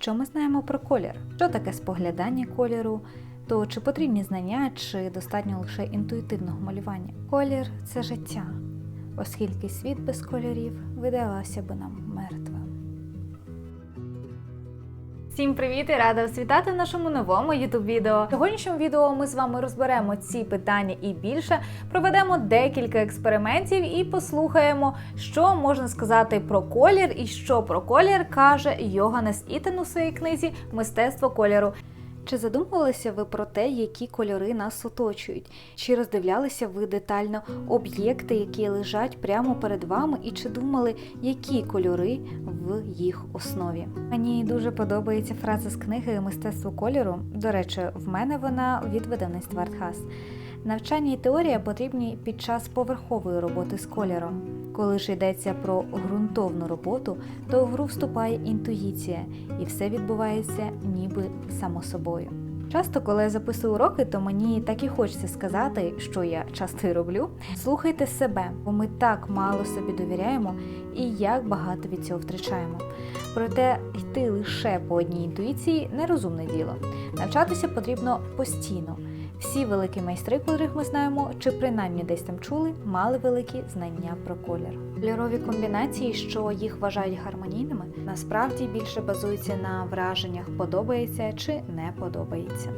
Що ми знаємо про колір? Що таке споглядання кольору? То чи потрібні знання, чи достатньо лише інтуїтивного малювання? Колір це життя, оскільки світ без кольорів видавався би нам мертвим. Всім привіт і рада вас вітати в нашому новому youtube відео. В сьогоднішньому відео ми з вами розберемо ці питання і більше, проведемо декілька експериментів і послухаємо, що можна сказати про колір і що про колір каже Йоганес Ітен у своїй книзі Мистецтво кольору. Чи задумувалися ви про те, які кольори нас оточують? Чи роздивлялися ви детально об'єкти, які лежать прямо перед вами, і чи думали, які кольори в їх основі? Мені дуже подобається фраза з книги Мистецтво кольору. До речі, в мене вона від видавництва Артхас. Навчання і теорія потрібні під час поверхової роботи з кольором. Коли ж йдеться про ґрунтовну роботу, то в гру вступає інтуїція, і все відбувається ніби само собою. Часто, коли я записую уроки, то мені так і хочеться сказати, що я часто роблю. Слухайте себе, бо ми так мало собі довіряємо і як багато від цього втрачаємо. Проте йти лише по одній інтуїції нерозумне діло. Навчатися потрібно постійно. Всі великі майстри, котрих ми знаємо, чи принаймні десь там чули, мали великі знання про колір. Кольорові комбінації, що їх вважають гармонійними, насправді більше базуються на враженнях подобається чи не подобається.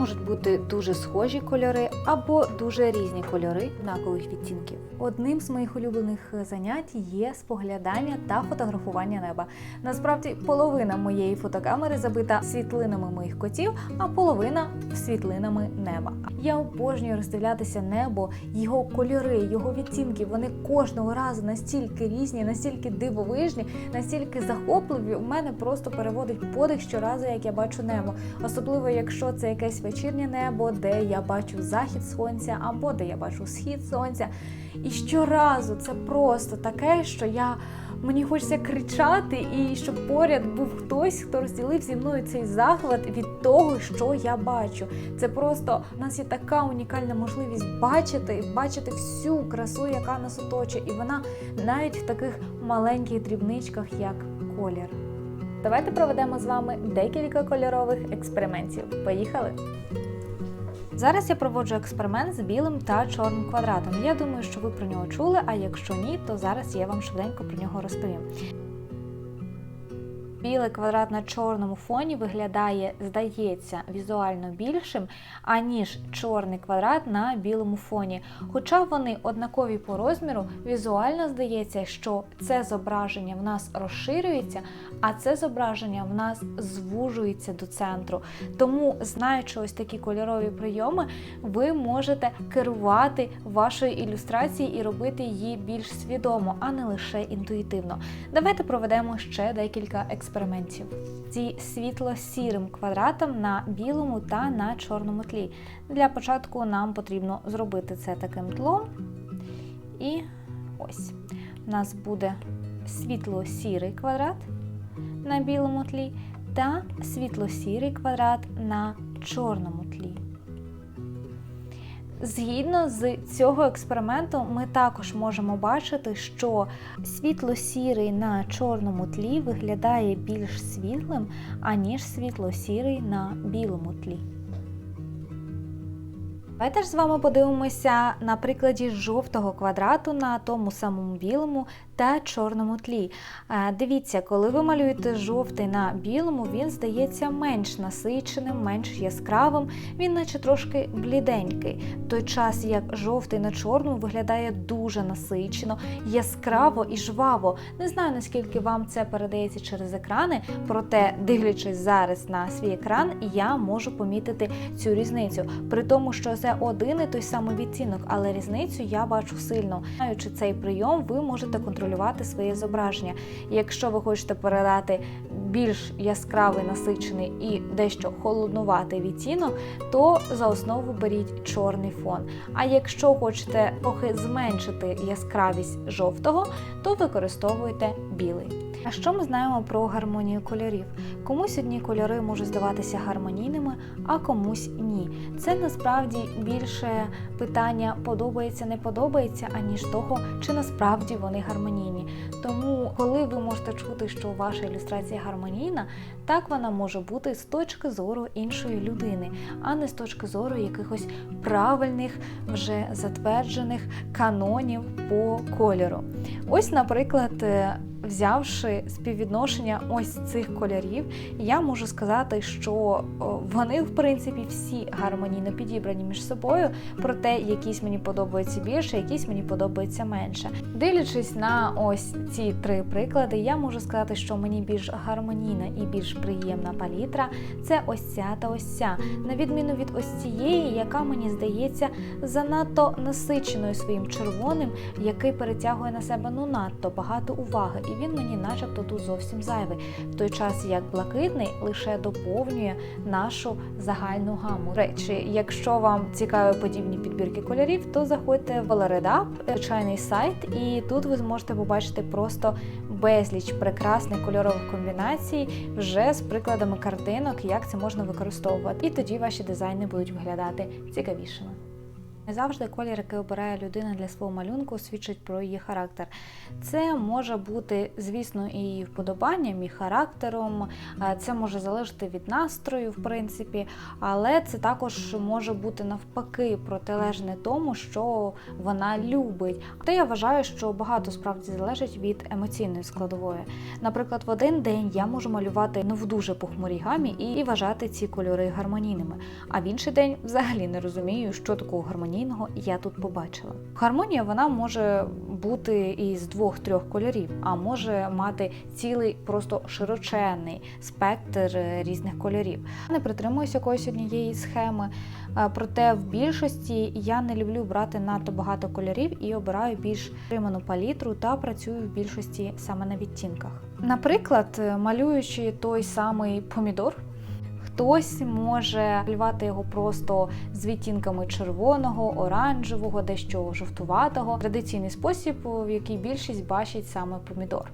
Можуть бути дуже схожі кольори або дуже різні кольори однакових відтінків. Одним з моїх улюблених занять є споглядання та фотографування неба. Насправді, половина моєї фотокамери забита світлинами моїх котів, а половина світлинами неба. Я обожнюю роздивлятися небо, його кольори, його відтінки. Вони кожного разу настільки різні, настільки дивовижні, настільки захопливі. У мене просто переводить подих щоразу, як я бачу небо. Особливо, якщо це якесь вечірнє небо, де я бачу захід сонця або де я бачу схід сонця. І щоразу це просто таке, що я. Мені хочеться кричати, і щоб поряд був хтось, хто розділив зі мною цей захват від того, що я бачу. Це просто у нас є така унікальна можливість бачити, бачити всю красу, яка нас оточує, і вона навіть в таких маленьких дрібничках, як колір. Давайте проведемо з вами декілька кольорових експериментів. Поїхали! Зараз я проводжу експеримент з білим та чорним квадратом. Я думаю, що ви про нього чули, а якщо ні, то зараз я вам швиденько про нього розповім. Білий квадрат на чорному фоні виглядає, здається, візуально більшим, аніж чорний квадрат на білому фоні. Хоча вони однакові по розміру, візуально здається, що це зображення в нас розширюється, а це зображення в нас звужується до центру. Тому, знаючи ось такі кольорові прийоми, ви можете керувати вашою ілюстрацією і робити її більш свідомо, а не лише інтуїтивно. Давайте проведемо ще декілька експериментів експериментів зі світло-сірим квадратом на білому та на чорному тлі. Для початку нам потрібно зробити це таким тлом. І ось у нас буде світло-сірий квадрат на білому тлі та світло-сірий квадрат на чорному тлі. Згідно з цього експерименту, ми також можемо бачити, що світло-сірий на чорному тлі виглядає більш світлим, аніж світло-сірий на білому тлі. Давайте ж з вами подивимося на прикладі жовтого квадрату на тому самому білому та чорному тлі. Дивіться, коли ви малюєте жовтий на білому, він здається менш насиченим, менш яскравим, він наче трошки бліденький. В той час, як жовтий на чорному виглядає дуже насичено, яскраво і жваво. Не знаю, наскільки вам це передається через екрани, проте, дивлячись зараз на свій екран, я можу помітити цю різницю. При тому, що це один і той самий відтінок, але різницю я бачу сильно. Знаючи цей прийом, ви можете контролювати своє зображення. І якщо ви хочете передати більш яскравий, насичений і дещо холоднуватий відтінок, то за основу беріть чорний фон. А якщо хочете трохи зменшити яскравість жовтого, то використовуйте білий. А що ми знаємо про гармонію кольорів? Комусь одні кольори можуть здаватися гармонійними, а комусь ні. Це насправді більше питання подобається, не подобається, аніж того, чи насправді вони гармонійні. Тому, коли ви можете чути, що ваша ілюстрація гармонійна, так вона може бути з точки зору іншої людини, а не з точки зору якихось правильних, вже затверджених канонів по кольору. Ось, наприклад, е, взявши співвідношення ось цих кольорів, я можу сказати, що вони, в принципі, всі гармонійно підібрані між собою, проте якісь мені подобаються більше, якісь мені подобаються менше. Дивлячись на ось ці три приклади, я можу сказати, що мені більш гармонійна і більш приємна палітра це ось ця та ось ця, на відміну від ось цієї, яка мені здається занадто насиченою своїм червоним, який перетягує на себе ну надто багато уваги, і він мені, начебто, тут зовсім зайвий, в той час як блакитний лише доповнює нашу загальну гаму. Речі, якщо вам цікаві подібні підбірки кольорів, то заходьте в Valored звичайний сайт, і тут ви зможете побачити просто безліч прекрасних кольорових комбінацій вже з прикладами картинок, як це можна використовувати. І тоді ваші дизайни будуть виглядати цікавішими. Не завжди колір, який обирає людина для свого малюнку, свідчить про її характер. Це може бути, звісно, і вподобанням, і характером, е, це може залежати від настрою, в принципі, але це також може бути навпаки протилежне тому, що вона любить. Та я вважаю, що багато справді залежить від емоційної складової. Наприклад, в один день я можу малювати ну, в дуже похмурій гамі і вважати ці кольори гармонійними, а в інший день взагалі не розумію, що такого гармонійного я тут побачила. Гармонія вона може бути із двох-трьох кольорів, а може мати цілий просто широченний спектр е, різних кольорів. Не притримуюся якоїсь однієї схеми, е, проте в більшості я не люблю брати надто багато кольорів і обираю більш триману палітру та працюю в більшості саме на відтінках. Наприклад, е, малюючи той самий помідор. Хтось може малювати його просто з відтінками червоного, оранжевого, дещо жовтуватого. Традиційний спосіб, в який більшість бачить саме помідор.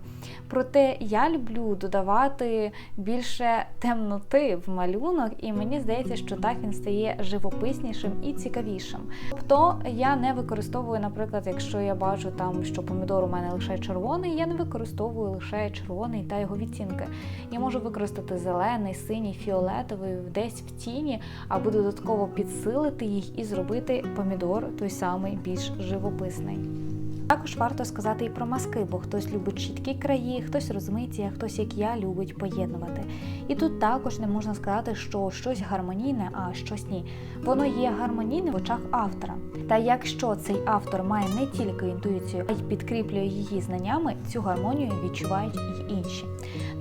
Проте я люблю додавати більше темноти в малюнок, і мені здається, що так він стає живописнішим і цікавішим. Тобто я не використовую, наприклад, якщо я бачу там, що помідор у мене лише червоний, я не використовую лише червоний та його відтінки. Я можу використати зелений, синій, фіолетовий десь в тіні, аби додатково підсилити їх і зробити помідор той самий більш живописний. Також варто сказати і про маски, бо хтось любить чіткі краї, хтось розмиті, а хтось, як я, любить поєднувати. І тут також не можна сказати, що щось гармонійне, а щось ні. Воно є гармонійним в очах автора. Та якщо цей автор має не тільки інтуїцію, а й підкріплює її знаннями, цю гармонію відчувають і інші.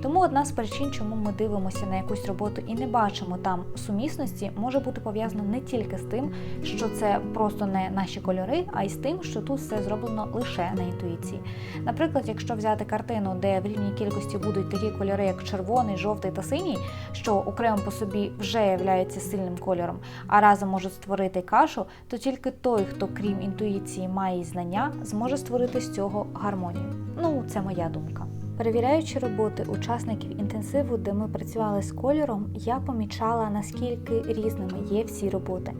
Тому одна з причин, чому ми дивимося на якусь роботу і не бачимо там сумісності, може бути пов'язана не тільки з тим, що це просто не наші кольори, а й з тим, що тут все зроблено лише на інтуїції. Наприклад, якщо взяти картину, де в рівній кількості будуть такі кольори, як червоний, жовтий та синій, що окремо по собі вже являються сильним кольором, а разом можуть створити кашу, то тільки той, хто крім інтуїції має і знання, зможе створити з цього гармонію. Ну, це моя думка. Перевіряючи роботи учасників інтенсиву, де ми працювали з кольором, я помічала, наскільки різними є всі роботи.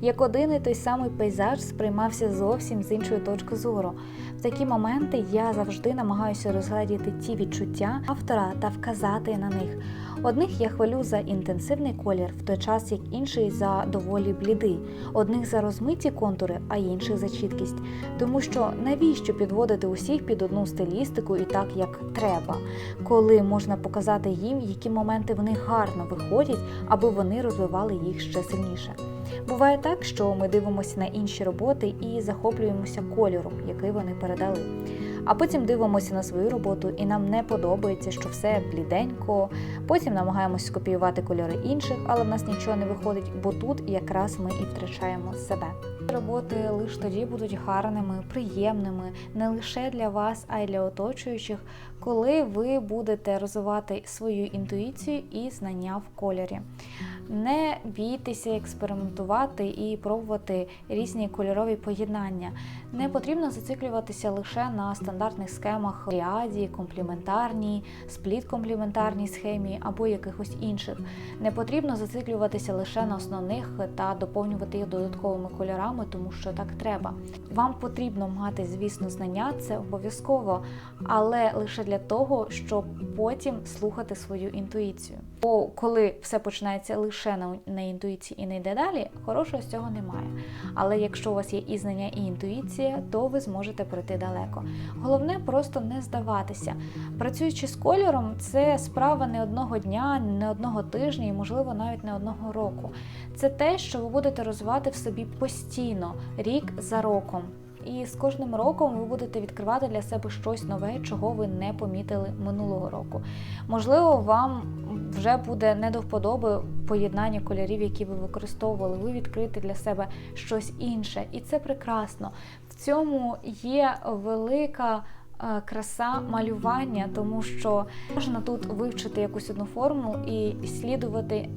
Як один і той самий пейзаж сприймався зовсім з іншої точки зору. В такі моменти я завжди намагаюся розглядіти ті відчуття автора та вказати на них. Одних я хвалю за інтенсивний колір, в той час як інший за доволі блідий, одних за розмиті контури, а інших за чіткість. Тому що навіщо підводити усіх під одну стилістику і так, як треба, коли можна показати їм, які моменти в них гарно виходять, аби вони розвивали їх ще сильніше. Буває так, що ми дивимося на інші роботи і захоплюємося кольором, який вони передали. А потім дивимося на свою роботу, і нам не подобається, що все бліденько. Потім намагаємось скопіювати кольори інших, але в нас нічого не виходить, бо тут якраз ми і втрачаємо себе. Роботи лише тоді будуть гарними, приємними, не лише для вас, а й для оточуючих, коли ви будете розвивати свою інтуїцію і знання в кольорі. Не бійтеся експериментувати і пробувати різні кольорові поєднання. Не потрібно зациклюватися лише на стандартних схемах ріаді, компліментарній, спліт-компліментарній схемі або якихось інших. Не потрібно зациклюватися лише на основних та доповнювати їх додатковими кольорами, тому що так треба. Вам потрібно мати, звісно, знання, це обов'язково, але лише для того, щоб потім слухати свою інтуїцію. Бо коли все починається лише на, на інтуїції і не йде далі, хорошого з цього немає. Але якщо у вас є і знання, і інтуїція, то ви зможете пройти далеко. Головне просто не здаватися. Працюючи з кольором, це справа не одного дня, не одного тижня і, можливо, навіть не одного року. Це те, що ви будете розвивати в собі постійно, рік за роком. І з кожним роком ви будете відкривати для себе щось нове, чого ви не помітили минулого року. Можливо, вам вже буде не до вподоби поєднання кольорів, які ви використовували. Ви відкрите для себе щось інше, і це прекрасно. В цьому є велика. е, Краса малювання, тому що можна тут вивчити якусь одну форму і слідувати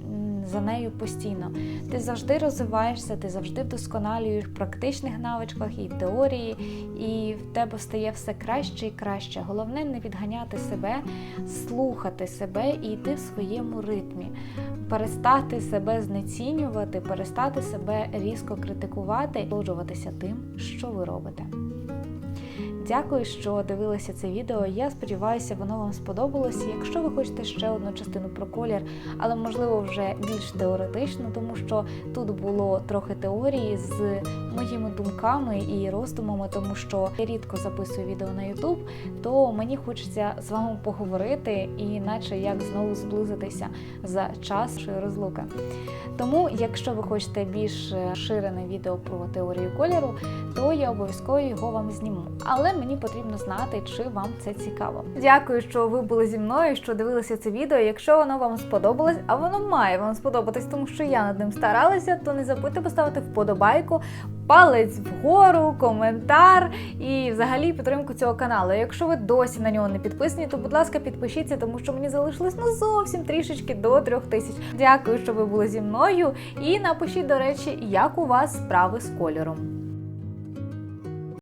за нею постійно. Ти завжди розвиваєшся, ти завжди вдосконалюєш в практичних навичках і в теорії, і в тебе стає все краще і краще. Головне не відганяти себе, слухати себе і йти в своєму ритмі, перестати себе знецінювати, перестати себе різко критикувати, насолоджуватися тим, що ви робите. Дякую, що дивилися це відео. Я сподіваюся, воно вам сподобалось. Якщо ви хочете ще одну частину про колір, але можливо вже більш теоретично, тому що тут було трохи теорії з моїми думками і роздумами, тому що я рідко записую відео на YouTube, то мені хочеться з вами поговорити і наче як знову зблизитися за час розлуки. Тому, якщо ви хочете більш ширене відео про теорію кольору, то я обов'язково його вам зніму. Але мені потрібно знати, чи вам це цікаво. Дякую, що ви були зі мною, що дивилися це відео. Якщо воно вам сподобалось, а воно має вам сподобатись, тому що я над ним старалася, то не забудьте поставити вподобайку, палець вгору, коментар і взагалі підтримку цього каналу. Якщо ви досі на нього не підписані, то будь ласка, підпишіться, тому що мені залишилось ну зовсім трішечки до трьох тисяч. Дякую, що ви були зі мною. І напишіть, до речі, як у вас справи з кольором.